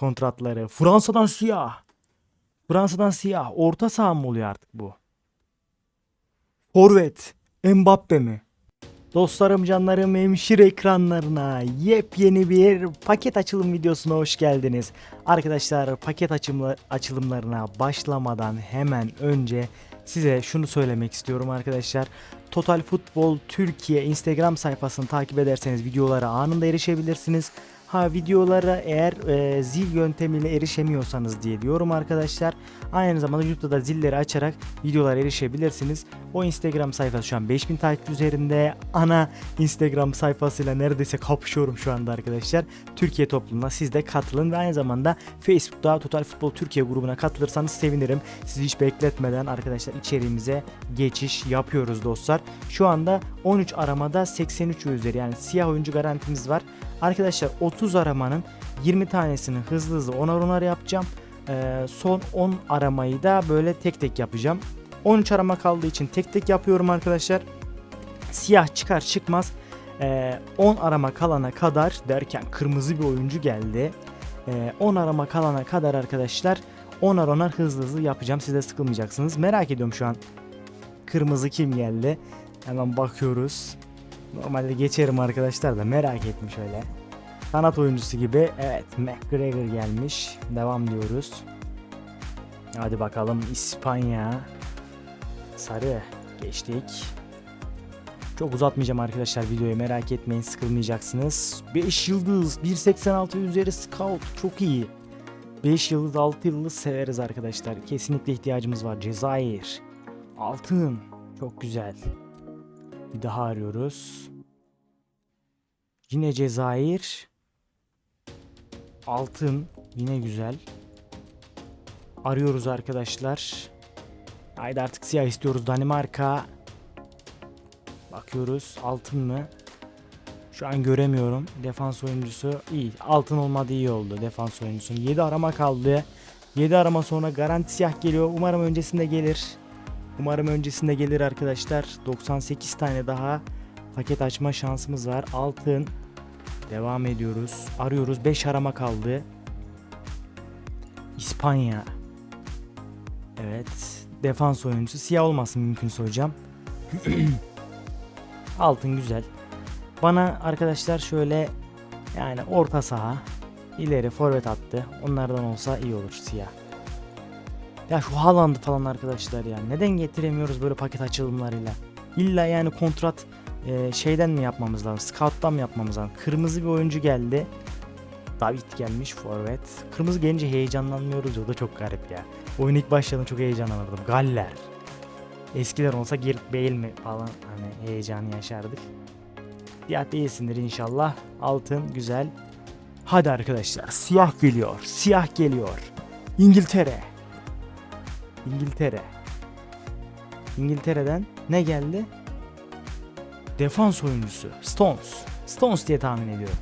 kontratları. Fransa'dan siyah. Fransa'dan siyah. Orta saha mı oluyor artık bu? Forvet. Mbappe mi? Dostlarım canlarım hemşir ekranlarına yepyeni bir paket açılım videosuna hoş geldiniz. Arkadaşlar paket açımla, açılımlarına başlamadan hemen önce size şunu söylemek istiyorum arkadaşlar. Total Futbol Türkiye Instagram sayfasını takip ederseniz videolara anında erişebilirsiniz. Ha videolara eğer e, zil yöntemiyle erişemiyorsanız diye diyorum arkadaşlar. Aynı zamanda YouTube'da da zilleri açarak videolara erişebilirsiniz. O Instagram sayfası şu an 5000 takipçi üzerinde. Ana Instagram sayfasıyla neredeyse kapışıyorum şu anda arkadaşlar. Türkiye toplumuna siz de katılın ve aynı zamanda Facebook'ta Total Futbol Türkiye grubuna katılırsanız sevinirim. Sizi hiç bekletmeden arkadaşlar içeriğimize geçiş yapıyoruz dostlar. Şu anda 13 aramada 83 üzeri yani siyah oyuncu garantimiz var. Arkadaşlar 30 aramanın 20 tanesini hızlı hızlı onar onar yapacağım. Ee, son 10 aramayı da böyle tek tek yapacağım. 13 arama kaldığı için tek tek yapıyorum arkadaşlar. Siyah çıkar çıkmaz ee, 10 arama kalana kadar derken kırmızı bir oyuncu geldi. Ee, 10 arama kalana kadar arkadaşlar onar onar hızlı hızlı yapacağım. Siz de sıkılmayacaksınız. Merak ediyorum şu an kırmızı kim geldi. Hemen bakıyoruz. Normalde geçerim arkadaşlar da merak etmiş öyle. Kanat oyuncusu gibi. Evet McGregor gelmiş. Devam diyoruz. Hadi bakalım İspanya. Sarı geçtik. Çok uzatmayacağım arkadaşlar videoyu merak etmeyin sıkılmayacaksınız. 5 yıldız 1.86 üzeri scout çok iyi. 5 yıldız 6 yıldız severiz arkadaşlar. Kesinlikle ihtiyacımız var. Cezayir. Altın. Çok güzel. Bir daha arıyoruz. Yine Cezayir. Altın. Yine güzel. Arıyoruz arkadaşlar. Haydi artık siyah istiyoruz. Danimarka. Bakıyoruz. Altın mı? Şu an göremiyorum. Defans oyuncusu iyi. Altın olmadı iyi oldu defans oyuncusunun. 7 arama kaldı. 7 arama sonra garanti siyah geliyor. Umarım öncesinde gelir. Umarım öncesinde gelir arkadaşlar. 98 tane daha paket açma şansımız var. Altın. Devam ediyoruz. Arıyoruz. 5 arama kaldı. İspanya. Evet. Defans oyuncusu. Siyah olmasın mümkünse hocam. Altın güzel. Bana arkadaşlar şöyle yani orta saha ileri forvet attı. Onlardan olsa iyi olur siyah. Ya şu Haaland'ı falan arkadaşlar ya. Neden getiremiyoruz böyle paket açılımlarıyla? İlla yani kontrat e, şeyden mi yapmamız lazım? Scout'tan mı yapmamız lazım? Kırmızı bir oyuncu geldi. David gelmiş forvet. Kırmızı gelince heyecanlanmıyoruz o da çok garip ya. Oyun ilk başladığında çok heyecanlanırdım. Galler. Eskiler olsa Gareth Bale mi falan hani heyecanı yaşardık. Siyah değilsindir inşallah. Altın güzel. Hadi arkadaşlar siyah geliyor. Siyah geliyor. İngiltere. İngiltere. İngiltere'den ne geldi? Defans oyuncusu. Stones. Stones diye tahmin ediyorum.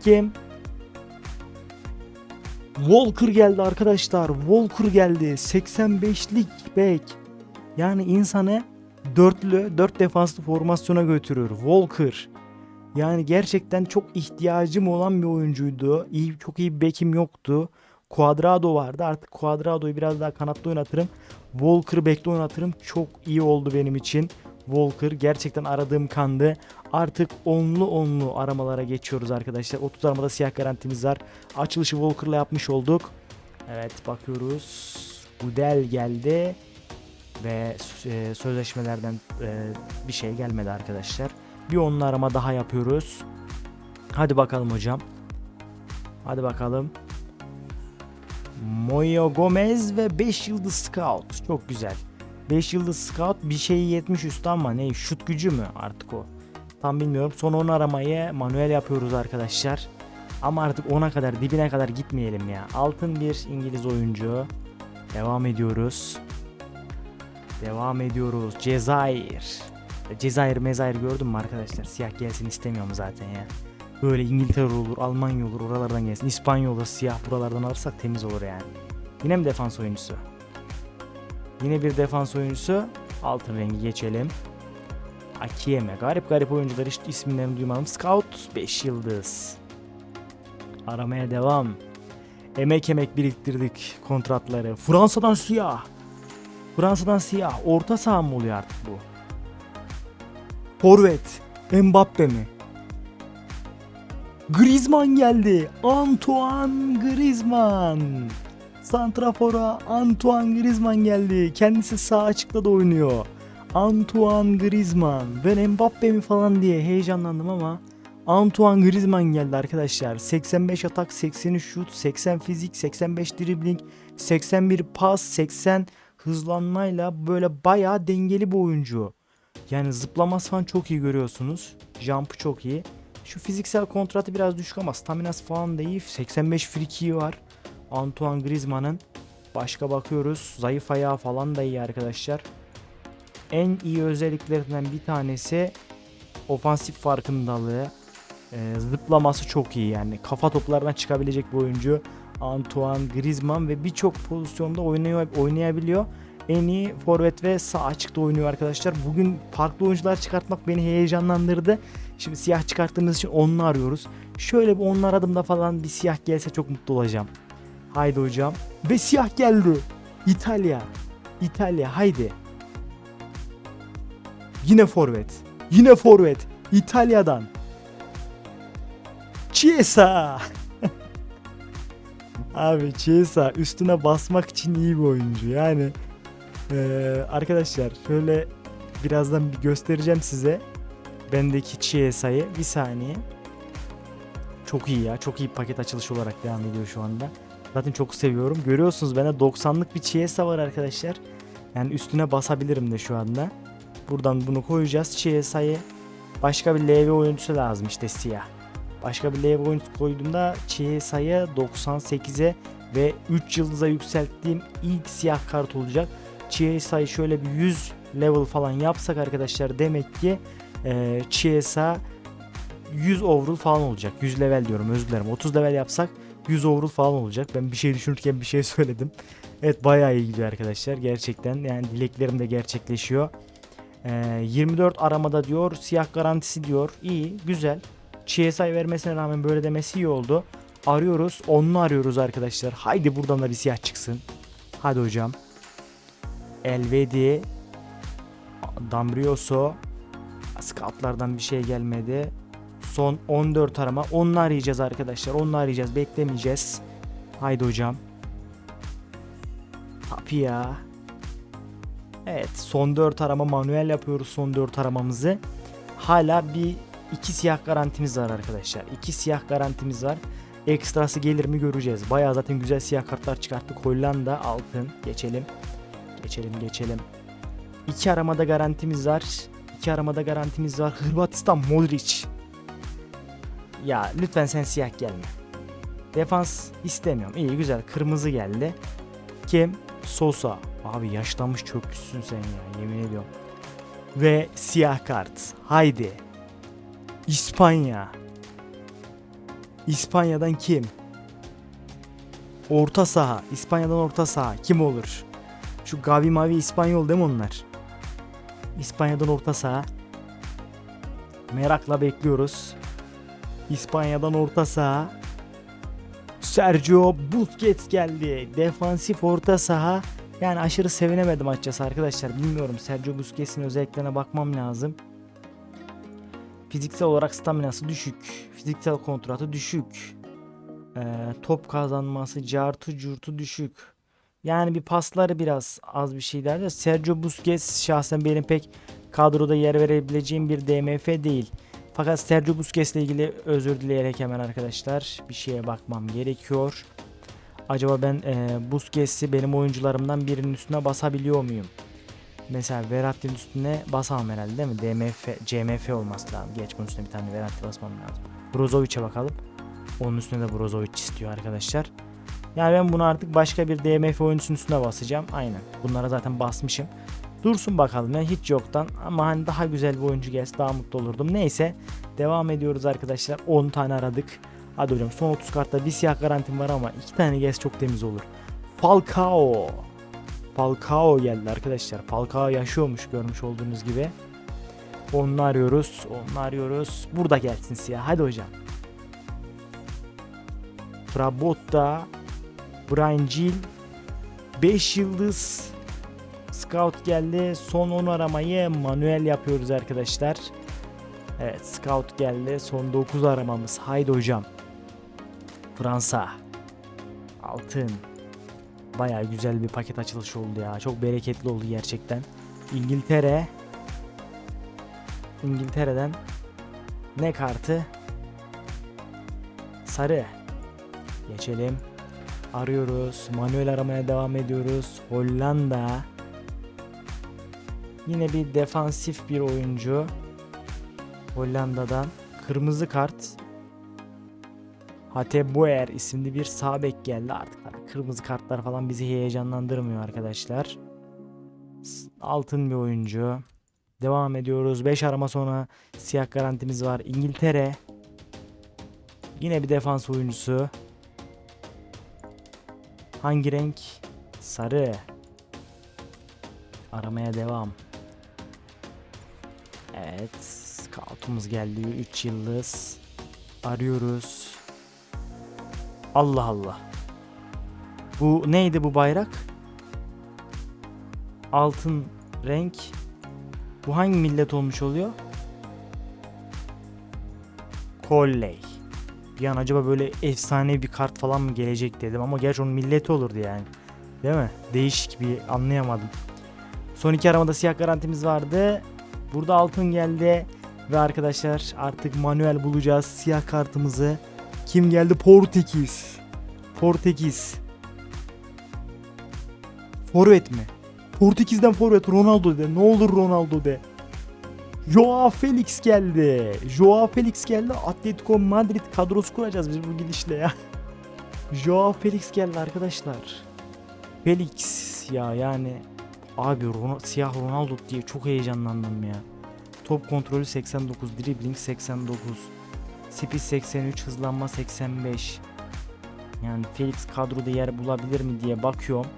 Kim? Walker geldi arkadaşlar. Walker geldi. 85'lik bek. Yani insanı dörtlü, dört defanslı formasyona götürüyor. Walker. Yani gerçekten çok ihtiyacım olan bir oyuncuydu. İyi, çok iyi bir bekim yoktu. Cuadrado vardı. Artık Cuadrado'yu biraz daha kanatta oynatırım. Walker bekle oynatırım. Çok iyi oldu benim için. Walker gerçekten aradığım kandı. Artık onlu onlu aramalara geçiyoruz arkadaşlar. 30 aramada siyah garantimiz var. Açılışı Walker'la yapmış olduk. Evet bakıyoruz. Gudel geldi. Ve e, sözleşmelerden e, bir şey gelmedi arkadaşlar. Bir onlu arama daha yapıyoruz. Hadi bakalım hocam. Hadi bakalım. Moyo Gomez ve 5 yıldız scout. Çok güzel. 5 yıldız scout bir şeyi 70 üstü ama ne şut gücü mü artık o. Tam bilmiyorum. Son 10 aramayı manuel yapıyoruz arkadaşlar. Ama artık 10'a kadar dibine kadar gitmeyelim ya. Altın bir İngiliz oyuncu. Devam ediyoruz. Devam ediyoruz. Cezayir. Cezayir mezayir gördün mü arkadaşlar? Siyah gelsin istemiyorum zaten ya. Böyle İngiltere olur, Almanya olur, oralardan gelsin. İspanya olur, siyah buralardan alırsak temiz olur yani. Yine mi defans oyuncusu? Yine bir defans oyuncusu. Altın rengi geçelim. Akiyeme. Garip garip oyuncular hiç isimlerini duymadım. Scout 5 yıldız. Aramaya devam. Emek emek biriktirdik kontratları. Fransa'dan siyah. Fransa'dan siyah. Orta saha mı oluyor artık bu? Forvet. Mbappe mi? Griezmann geldi. Antoine Griezmann. Santrafor'a Antoine Griezmann geldi. Kendisi sağ açıkta da oynuyor. Antoine Griezmann. Ben Mbappe mi falan diye heyecanlandım ama Antoine Griezmann geldi arkadaşlar. 85 atak, 83 şut, 80 fizik, 85 dribbling, 81 pas, 80 hızlanmayla böyle bayağı dengeli bir oyuncu. Yani zıplaması falan çok iyi görüyorsunuz. Jump'ı çok iyi. Şu fiziksel kontratı biraz düşük ama staminası falan da iyi. 85 free var. Antoine Griezmann'ın. Başka bakıyoruz. Zayıf ayağı falan da iyi arkadaşlar. En iyi özelliklerinden bir tanesi ofansif farkındalığı. Ee, zıplaması çok iyi yani. Kafa toplarına çıkabilecek bir oyuncu. Antoine Griezmann ve birçok pozisyonda oynuyor, oynayabiliyor. En iyi forvet ve sağ açıkta oynuyor arkadaşlar. Bugün farklı oyuncular çıkartmak beni heyecanlandırdı. Şimdi siyah çıkarttığımız için onu arıyoruz. Şöyle bir onlar adımda falan bir siyah gelse çok mutlu olacağım. Haydi hocam. Ve siyah geldi. İtalya. İtalya haydi. Yine forvet. Yine forvet. İtalya'dan. Chiesa. Abi Chiesa üstüne basmak için iyi bir oyuncu. Yani eee, arkadaşlar şöyle birazdan bir göstereceğim size. Bendeki Chiesa'yı. Bir saniye. Çok iyi ya. Çok iyi paket açılışı olarak devam ediyor şu anda. Zaten çok seviyorum. Görüyorsunuz bende 90'lık bir Chiesa var arkadaşlar. Yani üstüne basabilirim de şu anda. Buradan bunu koyacağız. Chiesa'yı. Başka bir LV oyuncusu lazım işte siyah. Başka bir LV oyuncusu koyduğumda Chiesa'yı 98'e ve 3 yıldıza yükselttiğim ilk siyah kart olacak. Chiesa'yı şöyle bir 100 level falan yapsak arkadaşlar demek ki e, Chiesa 100 overall falan olacak. 100 level diyorum özür dilerim. 30 level yapsak 100 overall falan olacak. Ben bir şey düşünürken bir şey söyledim. Evet bayağı iyi gidiyor arkadaşlar. Gerçekten yani dileklerim de gerçekleşiyor. Ee, 24 aramada diyor. Siyah garantisi diyor. İyi güzel. CSI vermesine rağmen böyle demesi iyi oldu. Arıyoruz. Onlu arıyoruz arkadaşlar. Haydi buradan da bir siyah çıksın. Hadi hocam. Elvedi. Dambrioso. Scoutlardan bir şey gelmedi. Son 14 arama. Onu arayacağız arkadaşlar. Onu arayacağız. Beklemeyeceğiz. Haydi hocam. Tapia. Evet son 4 arama manuel yapıyoruz son 4 aramamızı. Hala bir iki siyah garantimiz var arkadaşlar. İki siyah garantimiz var. Ekstrası gelir mi göreceğiz. Bayağı zaten güzel siyah kartlar çıkarttık. Hollanda altın. Geçelim. Geçelim geçelim. İki aramada garantimiz var. İki aramada garantimiz var. Hırvatistan Modric. Ya lütfen sen siyah gelme. Defans istemiyorum. İyi güzel. Kırmızı geldi. Kim? Sosa. Abi yaşlanmış çökmüşsün sen ya yemin ediyorum. Ve siyah kart. Haydi. İspanya. İspanya'dan kim? Orta saha. İspanya'dan orta saha. Kim olur? Şu Gavi Mavi İspanyol değil mi onlar? İspanya'dan orta saha. Merakla bekliyoruz. İspanya'dan orta saha. Sergio Busquets geldi. Defansif orta saha. Yani aşırı sevinemedim açıkçası arkadaşlar. Bilmiyorum Sergio Busquets'in özelliklerine bakmam lazım. Fiziksel olarak staminası düşük. Fiziksel kontratı düşük. Ee, top kazanması, cartı curtu düşük. Yani bir pasları biraz az bir şeyler de Sergio Busquets şahsen benim pek kadroda yer verebileceğim bir DMF değil. Fakat Sergio Busquets ile ilgili özür dileyerek hemen arkadaşlar bir şeye bakmam gerekiyor. Acaba ben e, Busquets'i benim oyuncularımdan birinin üstüne basabiliyor muyum? Mesela Verratti'nin üstüne basamam herhalde değil mi? DMF, CMF olması lazım. Geç bunun üstüne bir tane Verratti basmam lazım. Brozovic'e bakalım. Onun üstüne de Brozovic istiyor arkadaşlar. Yani ben bunu artık başka bir DMF oyuncusunun üstüne basacağım. Aynen. Bunlara zaten basmışım. Dursun bakalım ya hiç yoktan ama hani daha güzel bir oyuncu gelse daha mutlu olurdum. Neyse devam ediyoruz arkadaşlar. 10 tane aradık. Hadi hocam son 30 kartta bir siyah garantim var ama 2 tane gelse çok temiz olur. Falcao. Falcao geldi arkadaşlar. Falcao yaşıyormuş görmüş olduğunuz gibi. Onu arıyoruz. Onu arıyoruz. Burada gelsin siyah. Hadi hocam. Frabotta. Brian Gill 5 yıldız Scout geldi. Son 10 aramayı manuel yapıyoruz arkadaşlar. Evet Scout geldi. Son 9 aramamız. Haydi hocam. Fransa. Altın. Baya güzel bir paket açılışı oldu ya. Çok bereketli oldu gerçekten. İngiltere. İngiltere'den ne kartı? Sarı. Geçelim. Arıyoruz. Manuel aramaya devam ediyoruz. Hollanda. Yine bir defansif bir oyuncu. Hollanda'dan. Kırmızı kart. Hateboer isimli bir sağ bek geldi artık. Kırmızı kartlar falan bizi heyecanlandırmıyor arkadaşlar. Altın bir oyuncu. Devam ediyoruz. 5 arama sonra siyah garantimiz var. İngiltere. Yine bir defans oyuncusu. Hangi renk? Sarı. Aramaya devam. Evet. Scout'umuz geldi. 3 yıldız. Arıyoruz. Allah Allah. Bu neydi bu bayrak? Altın renk. Bu hangi millet olmuş oluyor? Kolley. Bir an acaba böyle efsane bir kart falan mı gelecek dedim ama gerçi onun milleti olurdu yani. Değil mi? Değişik bir anlayamadım. Son iki aramada siyah garantimiz vardı. Burada altın geldi. Ve arkadaşlar artık manuel bulacağız siyah kartımızı. Kim geldi? Portekiz. Portekiz. Forvet mi? Portekiz'den forvet Ronaldo de. Ne olur Ronaldo de. Joao Felix geldi. Joao Felix geldi. Atletico Madrid kadrosu kuracağız biz bu gidişle ya. Joao Felix geldi arkadaşlar. Felix ya yani abi Ron- siyah Ronaldo diye çok heyecanlandım ya. Top kontrolü 89, dribbling 89, speed 83, hızlanma 85. Yani Felix kadroda yer bulabilir mi diye bakıyorum.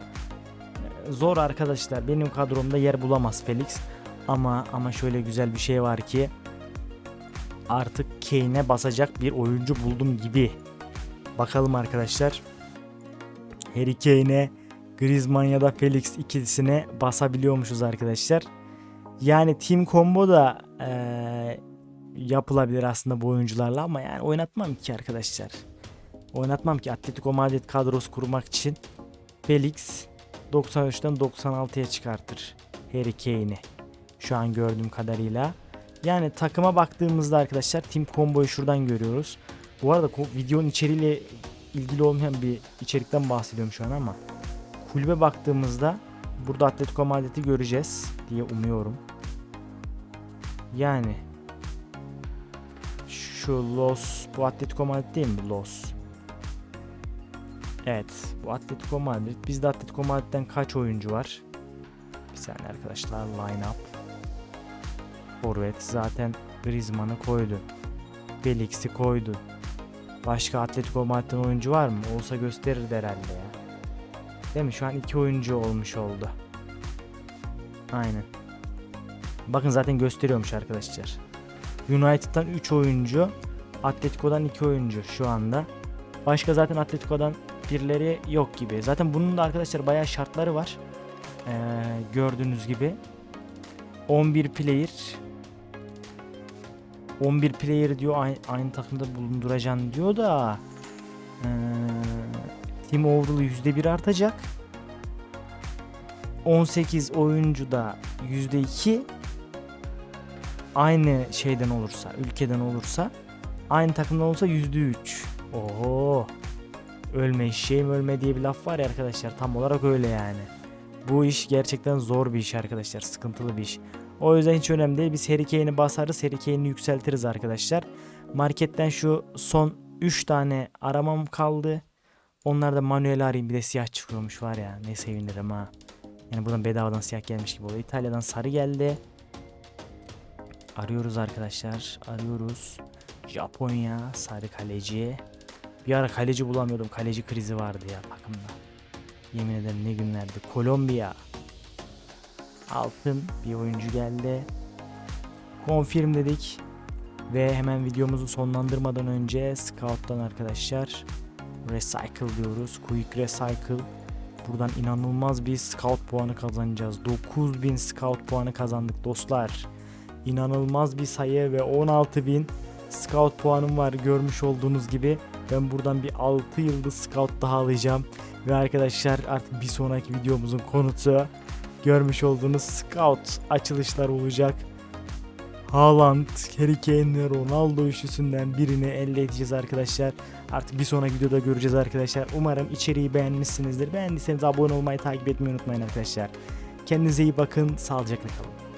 Ee, Zor arkadaşlar. Benim kadromda yer bulamaz Felix. Ama ama şöyle güzel bir şey var ki artık Kane'e basacak bir oyuncu buldum gibi. Bakalım arkadaşlar. Harry Kane'e Griezmann ya da Felix ikilisine basabiliyormuşuz arkadaşlar. Yani team combo da eee, yapılabilir aslında bu oyuncularla ama yani oynatmam ki arkadaşlar. Oynatmam ki Atletico Madrid kadrosu kurmak için Felix 93'ten 96'ya çıkartır Harry Kane'i. Şu an gördüğüm kadarıyla. Yani takıma baktığımızda arkadaşlar Team Combo'yu şuradan görüyoruz. Bu arada videonun içeriğiyle ilgili olmayan bir içerikten bahsediyorum şu an ama kulübe baktığımızda burada Atletico Madrid'i göreceğiz diye umuyorum. Yani şu Los bu Atletico Madrid değil mi Los? Evet bu Atletico Madrid. Bizde Atletico Madrid'den kaç oyuncu var? Bir saniye arkadaşlar line up. Forvet zaten Griezmann'ı koydu. Felix'i koydu. Başka Atletico Madrid'den oyuncu var mı? Olsa gösterirdi herhalde ya. Değil mi? Şu an iki oyuncu olmuş oldu. Aynen. Bakın zaten gösteriyormuş arkadaşlar. United'dan 3 oyuncu. Atletico'dan 2 oyuncu şu anda. Başka zaten Atletico'dan birileri yok gibi. Zaten bunun da arkadaşlar bayağı şartları var. Ee, gördüğünüz gibi. 11 player 11 player diyor aynı, aynı takımda bulunduracaksın diyor da ee, team overall'ı %1 artacak. 18 oyuncu da %2 aynı şeyden olursa, ülkeden olursa aynı takımdan olursa %3. Oho. Ölme eşeğim ölme diye bir laf var ya arkadaşlar. Tam olarak öyle yani. Bu iş gerçekten zor bir iş arkadaşlar. Sıkıntılı bir iş. O yüzden hiç önemli değil. Biz Harry Kane'i basarız. Harry Kane'i yükseltiriz arkadaşlar. Marketten şu son 3 tane aramam kaldı. Onlar da manuel arayayım. Bir de siyah çıkıyormuş var ya. Ne sevinirim ha. Yani buradan bedavadan siyah gelmiş gibi oluyor. İtalya'dan sarı geldi. Arıyoruz arkadaşlar. Arıyoruz. Japonya sarı kaleci. Bir ara kaleci bulamıyordum. Kaleci krizi vardı ya takımda. Yemin ederim ne günlerdi. Kolombiya. Altın bir oyuncu geldi. Confirm dedik. Ve hemen videomuzu sonlandırmadan önce Scout'tan arkadaşlar Recycle diyoruz. Quick Recycle. Buradan inanılmaz bir scout puanı kazanacağız. 9000 scout puanı kazandık dostlar. İnanılmaz bir sayı ve 16000 scout puanım var görmüş olduğunuz gibi. Ben buradan bir 6 yıldız scout daha alacağım. Ve arkadaşlar artık bir sonraki videomuzun konusu görmüş olduğunuz scout açılışlar olacak. Haaland, Harry Kane Ronaldo üçlüsünden birini elde edeceğiz arkadaşlar. Artık bir sonraki videoda göreceğiz arkadaşlar. Umarım içeriği beğenmişsinizdir. Beğendiyseniz abone olmayı, takip etmeyi unutmayın arkadaşlar. Kendinize iyi bakın, sağlıcakla kalın.